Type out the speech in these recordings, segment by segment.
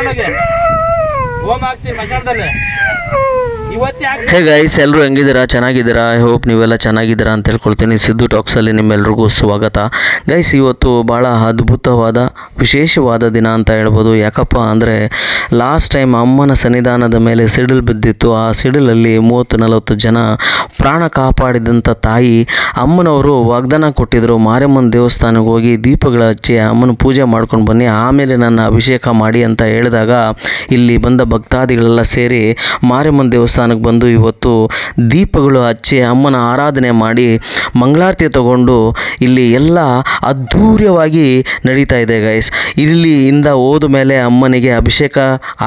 ಕರ್ಕೊಂಡೋಗಿ ಹೋಮ್ ಹಾಕ್ತೀವಿ ಹಾಕ್ತೀವಿ ಹೇ ಗೈಸ್ ಎಲ್ಲರೂ ಹೆಂಗಿದ್ದೀರಾ? ಚೆನ್ನಾಗಿದ್ದೀರಾ? ಐ ಹೋಪ್ ನೀವೆಲ್ಲ ಚೆನ್ನಾಗಿದ್ದೀರಾ ಅಂತ ಹೇಳ್ಕೊಳ್ತೀನಿ. ಸಿದ್ದು ಟಾಕ್ಸಲ್ಲಿ ನಿಮ್ಮೆಲ್ರಿಗೂ ಸ್ವಾಗತ. ಗೈಸ್ ಇವತ್ತು ಭಾಳ ಅದ್ಭುತವಾದ, ವಿಶೇಷವಾದ ದಿನ ಅಂತ ಹೇಳ್ಬೋದು. ಯಾಕಪ್ಪ ಅಂದರೆ ಲಾಸ್ಟ್ ಟೈಮ್ ಅಮ್ಮನ ಸನ್ನಿಧಾನದ ಮೇಲೆ ಸಿಡಿಲು ಬಿದ್ದಿತ್ತು. ಆ ಸಿಡಿಲಲ್ಲಿ ಮೂವತ್ತು ನಲವತ್ತು ಜನ ಪ್ರಾಣ ಕಾಪಾಡಿದಂಥ ತಾಯಿ ಅಮ್ಮನವರು ವಾಗ್ದಾನ ಕೊಟ್ಟಿದ್ದರು ಮಾರಿಯಮ್ಮನ ದೇವಸ್ಥಾನಕ್ಕೆ ಹೋಗಿ ದೀಪಗಳ ಹಚ್ಚಿ ಅಮ್ಮನ ಪೂಜೆ ಮಾಡ್ಕೊಂಡು ಬನ್ನಿ. ಆಮೇಲೆ ನನ್ನ ಅಭಿಷೇಕ ಮಾಡಿ ಅಂತ ಹೇಳಿದಾಗ, ಇಲ್ಲಿ ಬಂದ ಭಕ್ತಾದಿಗಳೆಲ್ಲ ಸೇರಿ ಮಾರಮ್ಮನ ದೇವಸ್ಥಾನಕ್ಕೆ ಬಂದು ಇವತ್ತು ದೀಪಗಳು ಹಚ್ಚಿ ಅಮ್ಮನ ಆರಾಧನೆ ಮಾಡಿ ಮಂಗಳಾರತಿ ತಗೊಂಡು ಇಲ್ಲಿ ಎಲ್ಲ ಅದ್ಧೂರ್ಯವಾಗಿ ನಡೀತಾ ಇದೆ ಗೈಸ್ ಇಲ್ಲಿಂದ ಹೋದ ಮೇಲೆ ಅಮ್ಮನಿಗೆ ಅಭಿಷೇಕ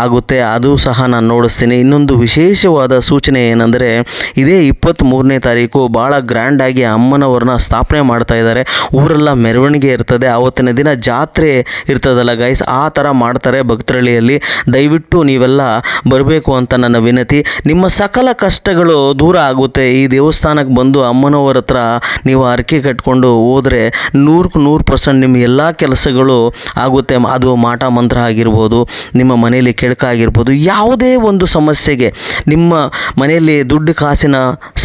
ಆಗುತ್ತೆ. ಅದು ಸಹ ನಾನು ನೋಡಿಸ್ತೀನಿ. ಇನ್ನೊಂದು ವಿಶೇಷವಾದ ಸೂಚನೆ ಏನಂದರೆ, ಇದೇ ಇಪ್ಪತ್ತ್ಮೂರನೇ ತಾರೀಕು ಭಾಳ ಗ್ರ್ಯಾಂಡಾಗಿ ಅಮ್ಮನವ್ರನ್ನ ಸ್ಥಾಪನೆ ಮಾಡ್ತಾ ಇದ್ದಾರೆ. ಊರೆಲ್ಲ ಮೆರವಣಿಗೆ ಇರ್ತದೆ. ಆವತ್ತಿನ ದಿನ ಜಾತ್ರೆ ಇರ್ತದಲ್ಲ ಗೈಸ್ ಆ ಥರ ಮಾಡ್ತಾರೆ ಭಕ್ತರಳ್ಳಿಯಲ್ಲಿ. ದಯವಿಟ್ಟು ನೀವೆಲ್ಲ ಬರಬೇಕು ಅಂತ ನನ್ನ ವಿನತಿ. ನಿಮ್ಮ ಸಕಲ ಕಷ್ಟಗಳು ದೂರ ಆಗುತ್ತೆ. ಈ ದೇವಸ್ಥಾನಕ್ಕೆ ಬಂದು ಅಮ್ಮನವರ ಹತ್ರ ನೀವು ಹರಕೆ ಕಟ್ಕೊಂಡು ಹೋದರೆ ನೂರಕ್ಕೆ ನೂರು ಪರ್ಸೆಂಟ್ ನಿಮ್ಮ ಎಲ್ಲ ಕೆಲಸಗಳು ಆಗುತ್ತೆ. ಅದು ಮಾಟ ಮಂತ್ರ ಆಗಿರ್ಬೋದು, ನಿಮ್ಮ ಮನೆಯಲ್ಲಿ ಕೆಡಕ ಆಗಿರ್ಬೋದು, ಯಾವುದೇ ಒಂದು ಸಮಸ್ಯೆಗೆ ನಿಮ್ಮ ಮನೆಯಲ್ಲಿ ದುಡ್ಡು ಕಾಸಿನ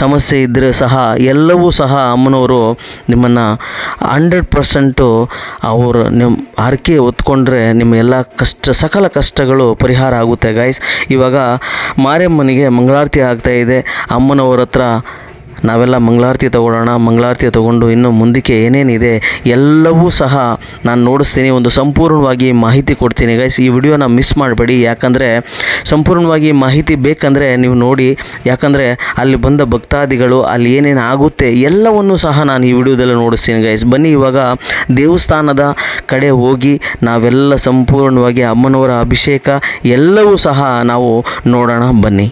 ಸಮಸ್ಯೆ ಇದ್ದರೆ ಸಹ ಎಲ್ಲವೂ ಸಹ ಅಮ್ಮನವರು ನಿಮ್ಮನ್ನು ಹಂಡ್ರೆಡ್ ಪರ್ಸೆಂಟು ಅವರು ನಿಮ್ಮ ಹರಕೆ ಹೊತ್ಕೊಂಡ್ರೆ ನಿಮ್ಮ ಎಲ್ಲ ಕಷ್ಟ, ಸಕಲ ಕಷ್ಟಗಳು ಪರಿಹಾರ ಆಗುತ್ತೆ. ಗಾಯ್ಸ್ ಇವಾಗ ಮಾರಿಯಮ್ಮನಿಗೆ ಮಂಗಳಾರತಿ ಆಗ್ತಾ ಇದೆ. ಅಮ್ಮನವ್ರ ಹತ್ರ ನಾವೆಲ್ಲ ಮಂಗಳಾರತಿ ತಗೊಳ್ಳೋಣ, ಮಂಗಳಾರತಿ ತಗೊಂಡು ಇನ್ನು ಮುಂದಕ್ಕೆ ಏನೇನಿದೆ ಎಲ್ಲವೂ ಸಹ ನಾನು ನೋಡಿಸ್ತೀನಿ. ಒಂದು ಸಂಪೂರ್ಣವಾಗಿ ಮಾಹಿತಿ ಕೊಡ್ತೀನಿ ಗೈಸ್ ಈ ವಿಡಿಯೋನ ಮಿಸ್ ಮಾಡಬೇಡಿ. ಯಾಕಂದರೆ ಸಂಪೂರ್ಣವಾಗಿ ಮಾಹಿತಿ ಬೇಕಂದರೆ ನೀವು ನೋಡಿ, ಯಾಕಂದರೆ ಅಲ್ಲಿ ಬಂದ ಭಕ್ತಾದಿಗಳು, ಅಲ್ಲಿ ಏನೇನು ಆಗುತ್ತೆ ಎಲ್ಲವನ್ನು ಸಹ ನಾನು ಈ ವಿಡಿಯೋದಲ್ಲಿ ನೋಡಿಸ್ತೀನಿ ಗೈಸ್ ಬನ್ನಿ ಇವಾಗ ದೇವಸ್ಥಾನದ ಕಡೆ ಹೋಗಿ ನಾವೆಲ್ಲ ಸಂಪೂರ್ಣವಾಗಿ ಅಮ್ಮನವರ ಅಭಿಷೇಕ ಎಲ್ಲವೂ ಸಹ ನಾವು ನೋಡೋಣ. ಬನ್ನಿ.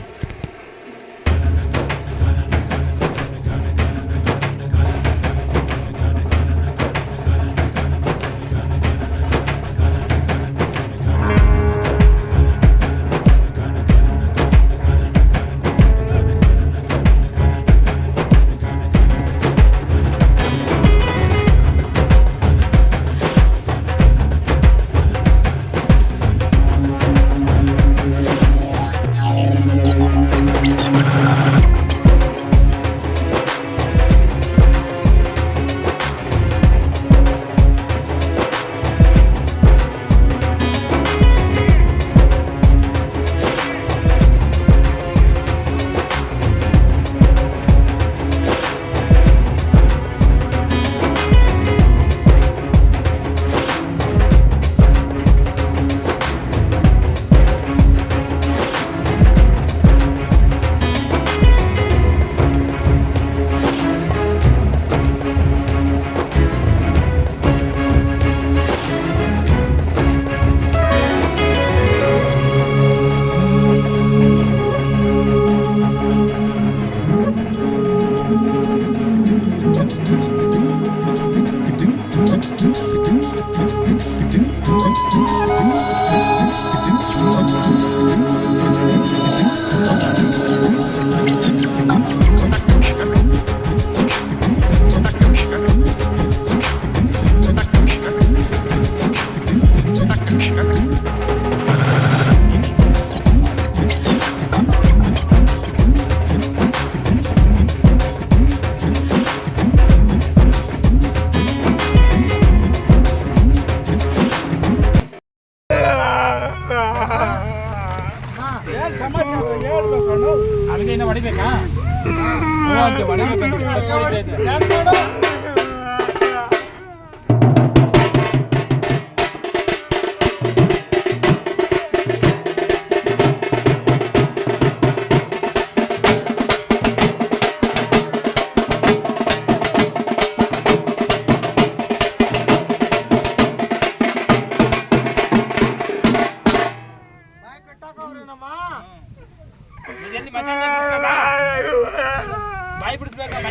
ಇನ್ನು ಹೊಡಿಬೇಕಾ?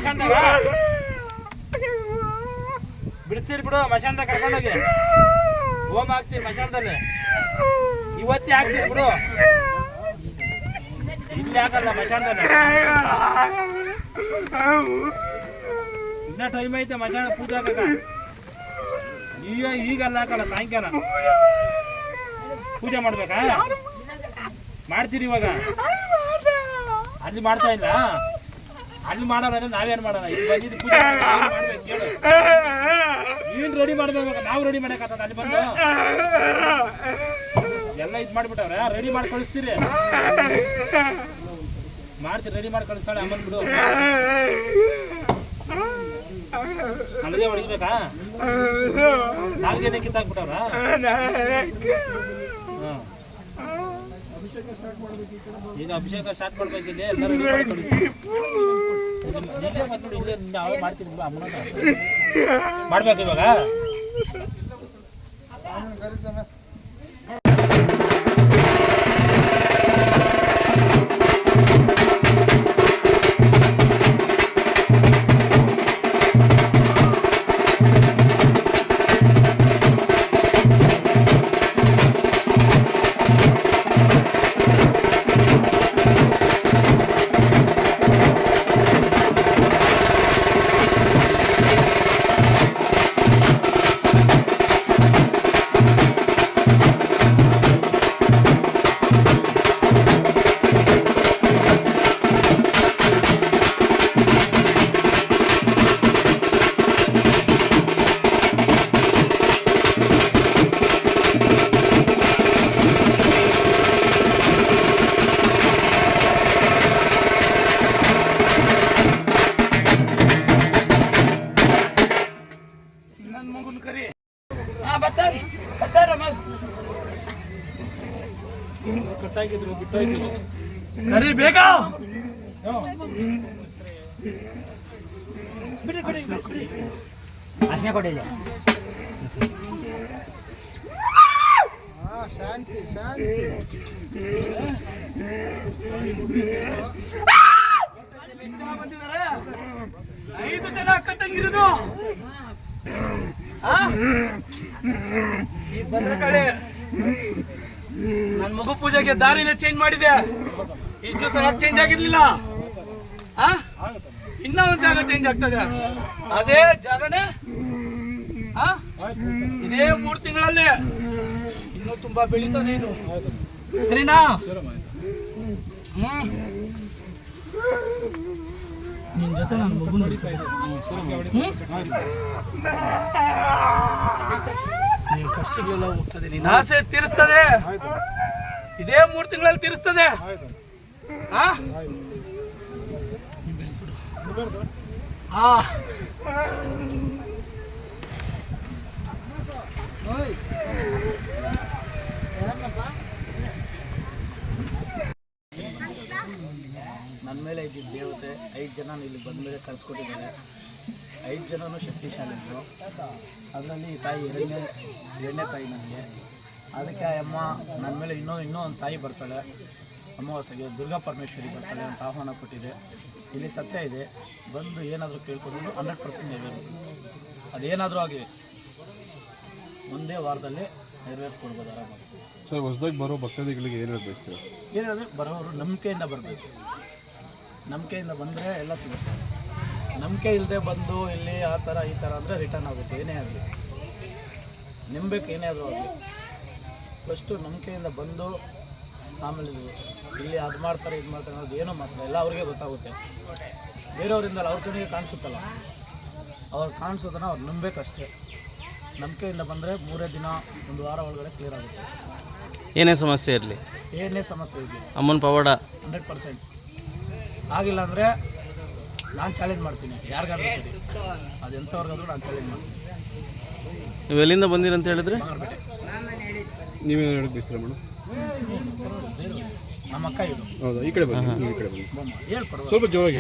ಮಶಾನ್ದಾಗ ಬಿಡಿಸ್ತೀರಿ ಬಿಡು ಮಶಾನ್ದಾಗ ಕರ್ಕೊಂಡೋಗಿ. ಹೋಮ್ ಹಾಕ್ತೀರಿ ಮಶಾನದಲ್ಲಿ ಇವತ್ತೇ ಹಾಕ್ತೀರಿ ಬಿಡು. ಇಲ್ಲಿ ಹಾಕಲ್ಲ ಮಶಾನದಲ್ಲಿ ಇನ್ನ ಟೈಮ್ ಐತೆ ಮಶಾನ ಪೂಜೆ ಹಾಕಕ ಈಗ ಈಗಲ್ಲ ಹಾಕಲ್ಲ ಸಾಯಂಕಾಲ. ಪೂಜೆ ಮಾಡ್ಬೇಕಾ? ಮಾಡ್ತೀರಿ ಇವಾಗ? ಅಲ್ಲಿ ಮಾಡ್ತಾ ಇಲ್ಲ? ಅಲ್ಲಿ ಮಾಡೋಣ ನಾವೇನ್ ಮಾಡೋಣ? ಇಲ್ಲಿ ರೆಡಿ ಮಾಡ್ಬೇಕು ನಾವು ರೆಡಿ ಮಾಡಕ್ಕಾಗ್ತದ ಅಲ್ಲಿ ಬಂದು? ಎಲ್ಲ ಇದು ಮಾಡ್ಬಿಟ್ಟವ್ರೆ ರೆಡಿ ಮಾಡಿ ಕಳಿಸ್ತೀರಿ. ಮಾಡ್ತೀರಿ ರೆಡಿ ಮಾಡಿ ಕಳಿಸ್ತಾಳೆ ಅಮ್ಮನ್ ಬಿಡು. ಹಳದಿ ಹೊಡಿಬೇಕಾ ನಾಲ್ಕೇನೆ ಕಿತ್ತಾಕ್ಬಿಟ್ಟವ್ರ. ಈಗ ಅಭಿಷೇಕ ಸ್ಟಾರ್ಟ್ ಮಾಡ್ಬೇಕಿಲ್ಲ ಎಲ್ಲರೂ. ಇಲ್ಲೇ ನಾವೇ ಮಾಡ್ತೀವಿ ಅಮ್ಮನ? ಮಾಡ್ಬೇಕು ಇವಾಗ? ಕಟ್ಟಾಕಿದ್ರು ಬಿಟ್ಟೋಯ್ತು ಕರಿ ಬೇಗ! ಅರ್ಶಿನ ಕೊಡಿಲ್ಲ ಶಾಂತಿ ಶಾಂತಿ ಐದು ಜನ ಕಟ್ಟಂಗಿರೋದು ಆ? ಈ ಬಂದ್ರ ಕಡೆ. ನನ್ನ ಮಗು ಪೂಜೆಗೆ ದಾರಿನ ಚೇಂಜ್ ಮಾಡಿದೆ. ಈ ಸಲ ಚೇಂಜ್ ಆಗಿರ್ಲಿಲ್ಲ? ಇನ್ನ ಒಂದ್ ಜಾಗ ಚೇಂಜ್ ಆಗ್ತದೆ. ಅದೇ ಜಾಗನೇ? ಇದೇ ಮೂರು ತಿಂಗಳಲ್ಲಿ. ಇನ್ನೂ ತುಂಬಾ ಬೆಳೀತದೆ ಇದು. ಸರಿನಾ? ನಿನ್ ಜೊತೆ ನಾನು ಮಗು ನಿನ್ ಕಷ್ಟಗಳೆಲ್ಲ ಹೋಗ್ತದೆ ನಿನ್ನ ಆಸೆ ತೀರಿಸ್ತದೆ ಇದೇ ಮೂರು ತಿಂಗಳಲ್ಲಿ ತೀರಿಸ್ತದೆ? ಆ. ನನ್ನ ಮೇಲೆ ಇದ್ದಿದ್ದ ದೇವತೆ ಐದು ಜನ ಇಲ್ಲಿ ಬಂದ ಮೇಲೆ ಕಳ್ಸ್ಕೊಟ್ಟಿದ್ದಾರೆ ಐದು ಜನನೂ ಶಕ್ತಿಶಾಲಿಗಳು. ಅದರಲ್ಲಿ ಈ ತಾಯಿ ಎರಡನೇ ಎರಡನೇ ತಾಯಿ ನನಗೆ. ಅದಕ್ಕೆ ಅಮ್ಮ ನನ್ನ ಮೇಲೆ ಇನ್ನೂ ಇನ್ನೂ ಒಂದು ತಾಯಿ ಬರ್ತಾಳೆ. ಅಮಾವಾಸ್ಯೆಗೆ ದುರ್ಗಾ ಪರಮೇಶ್ವರಿ ಬರ್ತಾಳೆ ಅಂತ ಆಹ್ವಾನ ಕೊಟ್ಟಿದೆ. ಇಲ್ಲಿ ಸತ್ಯ ಇದೆ. ಬಂದು ಏನಾದರೂ ಕೇಳ್ಕೊಂಡು ಹಂಡ್ರೆಡ್ ಪರ್ಸೆಂಟ್ ನೆರವೇರುತ್ತೆ ಅದೇನಾದರೂ ಆಗಲಿ ಒಂದೇ ವಾರದಲ್ಲಿ ನೆರವೇರಿಸ್ಕೊಡ್ಬೋದು ಆರಾಮಾಗಿ. ಸರ್ ಹೊಸದಾಗಿ ಬರೋ ಭಕ್ತಾದಿಗಳಿಗೆ ಏನು ಹೇಳ್ಬೇಕು ಏನಾದರೂ ಬರೋರು ನಂಬಿಕೆಯಿಂದ ಬರಬೇಕು. ನಂಬಿಕೆಯಿಂದ ಬಂದರೆ ಎಲ್ಲ ಸಿಗುತ್ತೆ. ನಂಬಿಕೆ ಇಲ್ಲದೆ ಬಂದು ಇಲ್ಲಿ ಆ ಥರ ಈ ಥರ ಅಂದರೆ ರಿಟರ್ನ್ ಆಗುತ್ತೆ ಏನೇ ಆಗಲಿ. ನಂಬಬೇಕು ಏನೇ ಆದರೂ ಆಗಲಿ. ಫಸ್ಟು ನಂಬಿಕೆಯಿಂದ ಬಂದು ಆಮೇಲೆ ಇಲ್ಲಿ ಅದು ಮಾಡ್ತಾರೆ ಇದು ಮಾಡ್ತಾರೆ ಅನ್ನೋದು ಏನೂ ಮಾತ್ರ ಎಲ್ಲ ಅವ್ರಿಗೆ ಗೊತ್ತಾಗುತ್ತೆ. ಬೇರೆಯವರಿಂದ ಅವ್ರ ಕಡೆಗೆ ಕಾಣಿಸುತ್ತಲ್ಲ. ಅವ್ರು ಕಾಣಿಸೋದನ್ನ ಅವ್ರು ನಂಬೇಕಷ್ಟೇ. ನಂಬಿಕೆಯಿಂದ ಬಂದರೆ ಮೂರೇ ದಿನ ಒಂದು ವಾರ ಒಳಗಡೆ ಕ್ಲಿಯರ್ ಆಗುತ್ತೆ. ಏನೇ ಸಮಸ್ಯೆ ಇರಲಿ. ಏನೇ ಸಮಸ್ಯೆ ಇರಲಿ. ಅಮ್ಮನ ಪವಾಡ. Hundred percent. ಆಗಿಲ್ಲ ಅಂದರೆ ನಾನು ಚಾಲೆಂಜ್ ಮಾಡ್ತೀನಿ. ಯಾರಿಗಾದ್ರೂ ಸರಿ. ಅದು ಎಂಥವ್ರಿಗಾದ್ರೂ ನಾನು ಚಾಲೆಂಜ್ ಮಾಡ್ತೀನಿ. ನೀವು ಎಲ್ಲಿಂದ ಬಂದಿರಂತ ಹೇಳಿದ್ರೆ? ಬಂಗಾರಪೇಟೆ ನೀವೇನು ಹೇಳಕ್ ಬಯಸ್ತೀರಾ ಮೇಡಮ್? ನಮ್ಮ ಅಕ್ಕ ಇದು. ಹೌದಾ? ಈ ಕಡೆ ಬನ್ನಿ ಈ ಕಡೆ ಬನ್ನಿ. ಹೇಳ್ಕೊಡ್ಬೋದು ಸ್ವಲ್ಪ ಜೋರಾಗಿ